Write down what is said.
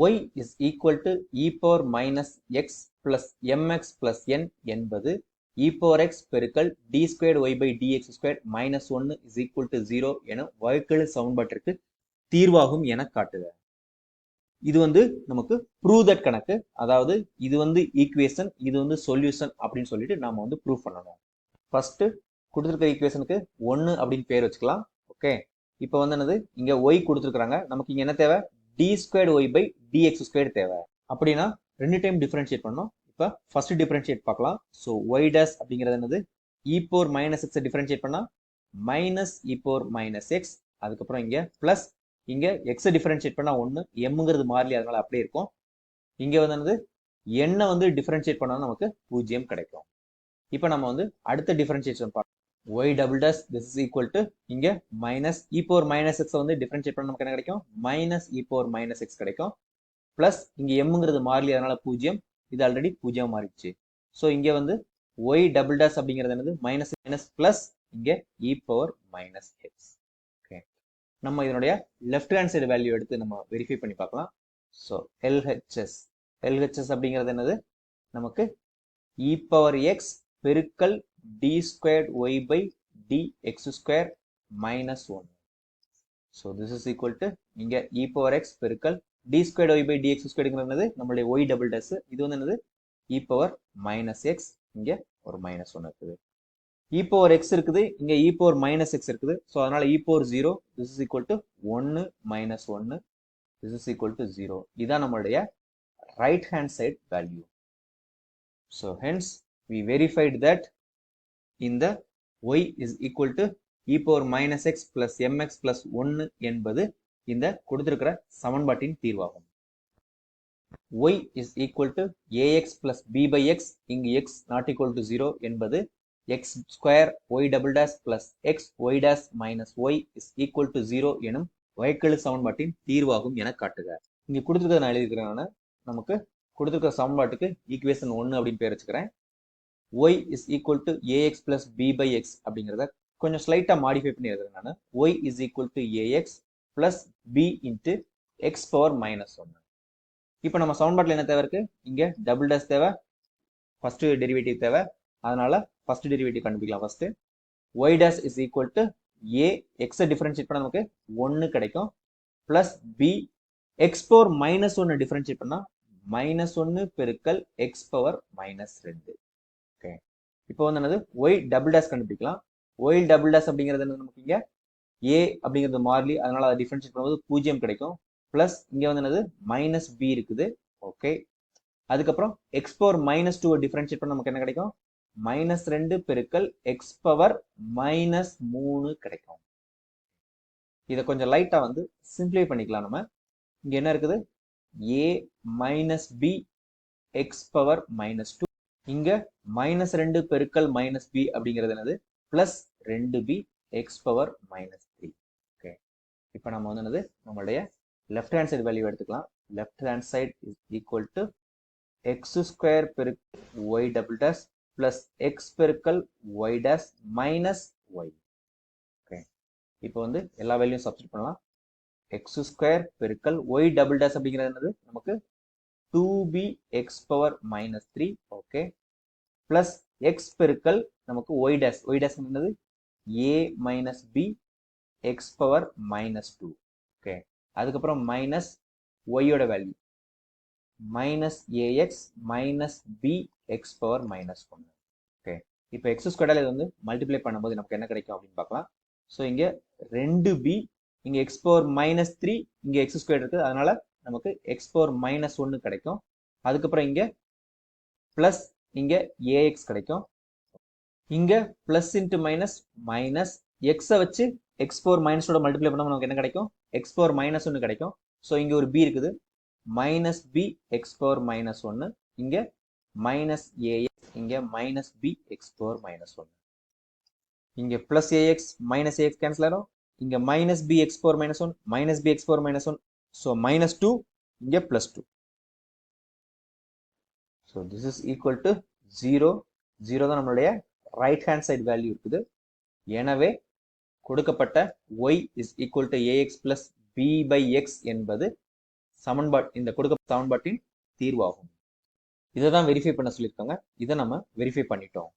y is equal to E power minus X plus M X plus N என்பது இ power X பெருக்கல் D squared Y by D X square minus ஒன்று is equal to zero என வகைக்கெழு சமன்பாட்டிற்கு தீர்வாகும் என காட்டுக. இது வந்து நமக்கு ப்ரூவ் தட் கணக்கு. அதாவது இது வந்து ஈக்குவேஷன் இது வந்து சொல்யூஷன் அப்படின்னு சொல்லிட்டு நாம வந்து ப்ரூவ் பண்ணணும். ஃபர்ஸ்ட் கொடுத்துருக்கிற ஈக்குவேஷனுக்கு ஒன்று அப்படின்னு பேர் வச்சுக்கலாம். ஓகே இப்போ வந்து என்னது? இங்க ஒய் கொடுத்துருக்குறாங்க. நமக்கு இங்க என்ன தேவை? D squared Y by D X squared தேவை. அப்படின்னா ரெண்டு டைம் டிஃபரன்ஷியேட் பண்ணோம் இப்போ ஃபர்ஸ்ட் டிஃபரன்ஷியேட் பார்க்கலாம். ஸோ ஒய் டேஸ் அப்படிங்கிறது என்னது? E power minus X differentiate பண்ணால் minus E power minus X அதுக்கப்புறம் இங்கே ப்ளஸ் இங்கே எக்ஸ் டிஃபரன்ஷியேட் பண்ணால் ஒன்று எம்ங்கிறது மாறலி அதனால அப்படியே இருக்கும். இங்கே வந்து என்னது? எண்ணை வந்து டிஃபரன்ஷியேட் பண்ணால் நமக்கு பூஜ்ஜியம் கிடைக்கும். இப்போ நம்ம வந்து அடுத்த டிஃபரன்ஷியேஷன் பார்க்கலாம். Y double dash this is equal to இங்க minus E power minus X வந்து டிஃபரன்ஷியேட் பண்ண நமக்கு என்ன கிடைக்கும்? Minus E power minus X கிடைக்கும். பிளஸ் இங்க எம்ங்கிறது மாறலி அதனால பூஜ்ஜியம். இது ஆல்ரெடி பூஜ்ஜியம் மாறிடுச்சு. ஸோ இங்க வந்து ஒய் டபுள் டஸ் அப்படிங்கிறது என்னது? மைனஸ் மைனஸ் பிளஸ் இங்க E power minus X okay நம்ம இதனுடைய லெஃப்ட் ஹேண்ட் சைடு வேல்யூ எடுத்து நம்ம வெரிஃபை பண்ணி பார்க்கலாம். ஸோ எல்ஹெச்எஸ் எல்ஹெச்எஸ் அப்படிங்கிறது என்னது? நமக்கு இ பவர் எக்ஸ் பெருக்கல் D square Y by D X square minus one so this is equal to இங்க இ பவர் எக்ஸ் பெருக்கல் D square Y by D X ஸ்கொயர்ங்கிறது நம்மளுடைய ஒய் டபுள் டஸ் இது வந்து என்னது? இ பவர் மைனஸ் எக்ஸ் இங்கே ஒரு மைனஸ் ஒன் இருக்குது. இ பவர் எக்ஸ் இருக்குது. இங்கே இ பவர் மைனஸ் எக்ஸ் இருக்குது. ஸோ அதனால E power zero this is equal to ஒன்னு மைனஸ் ஒன்னு this is equal to zero இதுதான் நம்மளுடைய right hand side value so hence we verified that இந்த Y is equal to E power minus X plus M X plus ஒன்று என்பது இந்த கொடுத்திருக்கிற சமன்பாட்டின் தீர்வாகும். Y is equal to A X plus B by X இங்கு X not equal to zero என்பது X square Y double dash plus X Y dash minus Y is equal to zero எனும் வகைக்கெழு சமன்பாட்டின் தீர்வாகும் என காட்டுக. இங்கே கொடுத்துருக்கிறத நான் எழுதிக்கிறேன் நமக்கு கொடுத்துருக்கிற சமன்பாட்டுக்கு ஈக்குவேஷன் ஒன்று அப்படின்னு பேர் வச்சுக்கிறேன். Y is equal to A X plus B by X அப்படிங்கிறத கொஞ்சம் ஸ்லைட்டாக மாடிஃபை பண்ணி எழுதுறேன் நான். Y is equal to A X plus B into X power minus ஒன்று இப்போ நம்ம சமன்பாட்டில் என்ன தேவை இருக்குது இங்கே டபுள் டேஸ் தேவை. ஃபர்ஸ்ட் டெரிவேட்டிவ் தேவை. அதனால ஃபர்ஸ்ட் டெரிவேட்டிவ் கண்டுபிடிக்கலாம் first Y dash is equal to A எக்ஸை டிஃபரன்ஷியேட் பண்ண நமக்கு ஒன்று கிடைக்கும். Plus B X power minus ஒன்று டிஃபரன்ஷியேட் பண்ணால் மைனஸ் ஒன்று பெருக்கல் எக்ஸ் பவர் மைனஸ் ரெண்டு. இப்போ வந்து என்னது? ஒய் டபுள் டேஸ் கண்டுபிடிக்கலாம். ஒய் டபுள் டேஸ் அப்படிங்கிறது என்ன நமக்கு இங்க? ஏ அப்படிங்கிறது மாறிலி. அதனால அதை டிஃபரன்ஷியேட் பண்ணும்போது பூஜ்ஜியம் கிடைக்கும். பிளஸ் இங்க வந்து என்னது? மைனஸ் பி இருக்குது. ஓகே அதுக்கப்புறம் x power minus two differentiate பண்ண நமக்கு என்ன கிடைக்கும்? மைனஸ் ரெண்டு பெருக்கல் எக்ஸ் பவர் மைனஸ் மூணு கிடைக்கும். இதை கொஞ்சம் லைட்டா வந்து சிம்பிளை பண்ணிக்கலாம் நம்ம. இங்க என்ன இருக்குது? A minus b x power minus two இங்க மைனஸ் ரெண்டு பெருக்கல் மைனஸ் பி அப்படிங்கிறது என்னது? பிளஸ் ரெண்டு b x power minus three okay இப்போ நம்ம வந்து என்னது? நம்மளுடைய லெஃப்ட் ஹேண்ட் சைடு வேல்யூ எடுத்துக்கலாம். Left hand side is equal to x square பெருக்கல் y double dash plus x பெருக்கல் y dash minus y okay இப்போ வந்து எல்லா வேல்யூயும் சப்ஸ்ட் பண்ணலாம். எக்ஸ் ஸ்கொயர் பெருக்கல் ஒய் டபுள் டேஸ் அப்படிங்கிறது என்னது? நமக்கு two b x power minus three okay plus x பெருக்கல் நமக்கு ஒய் டேஸ் ஒய் டேஸ் என்னது? A minus b x power minus two okay அதுக்கப்புறம் மைனஸ் ஒய்யோட value minus ax minus b x power minus ஒன்று okay இப்போ x ஸ்கொயர்டால் இது வந்து மல்டிப்ளை பண்ணும்போது நமக்கு என்ன கிடைக்கும் அப்படின்னு பார்க்கலாம். ஸோ இங்கே ரெண்டு பி இங்கே எக்ஸ் பவர் மைனஸ் த்ரீ இங்கே எக்ஸ் ஸ்கொயர் இருக்குது. அதனால நமக்கு எக்ஸ் பவர் மைனஸ் ஒன்று கிடைக்கும். அதுக்கப்புறம் இங்கே ப்ளஸ் இங்கே ஏஎக்ஸ் கிடைக்கும். இங்கே ப்ளஸ் இன்ட்டு மைனஸ் மைனஸ் எக்ஸை வச்சு எக்ஸ் பவர் மைனஸோட மல்டிப்ளை பண்ணால் நமக்கு என்ன கிடைக்கும்? எக்ஸ் பவர் மைனஸ் ஒன்று கிடைக்கும். ஸோ இங்கே ஒரு பி இருக்குது. Minus b x power minus ஒன்று இங்கே மைனஸ் ஏஎக்ஸ் இங்கே minus b x power minus ஒன்று இங்கே plus ax minus ax cancel ஆகிடும் இங்கே minus b x power minus one minus b x power minus one so minus two இங்கே plus two so this is equal to zero zero தான் நம்மளுடைய right hand side value இருக்குது. எனவே கொடுக்கப்பட்ட y is equal to ax plus b by x என்பது சமன்பாட் இந்த கொடுக்க சமன்பாட்டின் தீர்வாகும். இதை தான் வெரிஃபை பண்ண சொல்லியிருக்காங்க. இதை நம்ம வெரிஃபை பண்ணிட்டோம்.